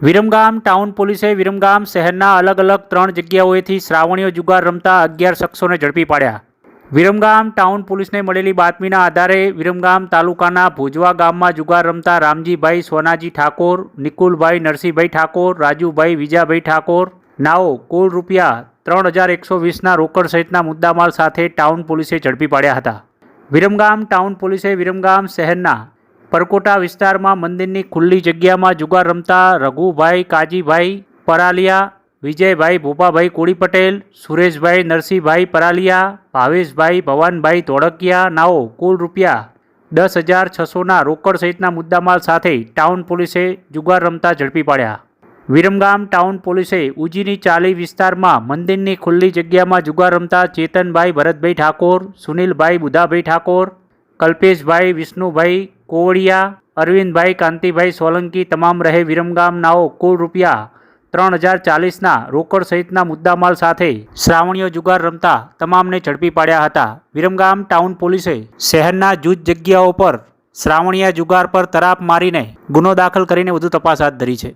Viramgam town પોલીસે વિરમગામ શહેરના અલગ અલગ ત્રણ જગ્યાઓએથી શ્રાવણીઓ જુગાર રમતા અગિયાર શખ્સોને ઝડપી પાડ્યા. વિરમગામ ટાઉન પોલીસને મળેલી બાતમીના આધારે વિરમગામ તાલુકાના ભુજવા ગામમાં જુગાર રમતા રામજીભાઈ, સોનાજી ઠાકોર, નિકુલભાઈ, નરસિંહભાઈ ઠાકોર, રાજુભાઈ, વિજાભાઈ ઠાકોર, નાઓ, કુલ રૂપિયા ત્રણ હજાર એકસો વીસના રોકડ સહિતના મુદ્દામાલ સાથે ટાઉન પોલીસે ઝડપી પાડ્યા હતા. વિરમગામ ટાઉન પોલીસે વિરમગામ શહેરના પરકોટા વિસ્તારમાં મંદિરની ખુલ્લી જગ્યામાં જુગાર રમતા રઘુભાઈ કાજીભાઈ પરાલિયા, વિજયભાઈ ભોપાભાઈ કોળી પટેલ સુરેશભાઈ નરસિંહભાઈ પરાલિયા, ભાવેશભાઈ ભવાનભાઈ ધોળકિયા નાઓ કુલ રૂપિયા દસ હજાર છસોના રોકડ સહિતના મુદ્દામાલ સાથે ટાઉન પોલીસે જુગાર રમતા ઝડપી પાડ્યા. વિરમગામ ટાઉન પોલીસે ઉજીની ચાલી વિસ્તારમાં મંદિરની ખુલ્લી જગ્યામાં જુગાર રમતા ચેતનભાઈ ભરતભાઈ ઠાકોર, સુનિલભાઈ બુધાભાઈ ઠાકોર, કલ્પેશભાઈ વિષ્ણુભાઈ કોવડિયા અરવિંદભાઈ, કાંતિભાઈ, સોલંકી તમામ રહે વિરમગામ નાઓ કુલ રૂપિયા ત્રણ હજાર ચાલીસના રોકડ સહિતના મુદ્દામાલ સાથે શ્રાવણીઓ જુગાર રમતા તમામને ઝડપી પાડ્યા હતા. વિરમગામ ટાઉન પોલીસે શહેરના જૂથ જગ્યાઓ પર શ્રાવણીયા જુગાર પર તરાપ મારીને ગુનો દાખલ કરીને વધુ તપાસ હાથ ધરી છે.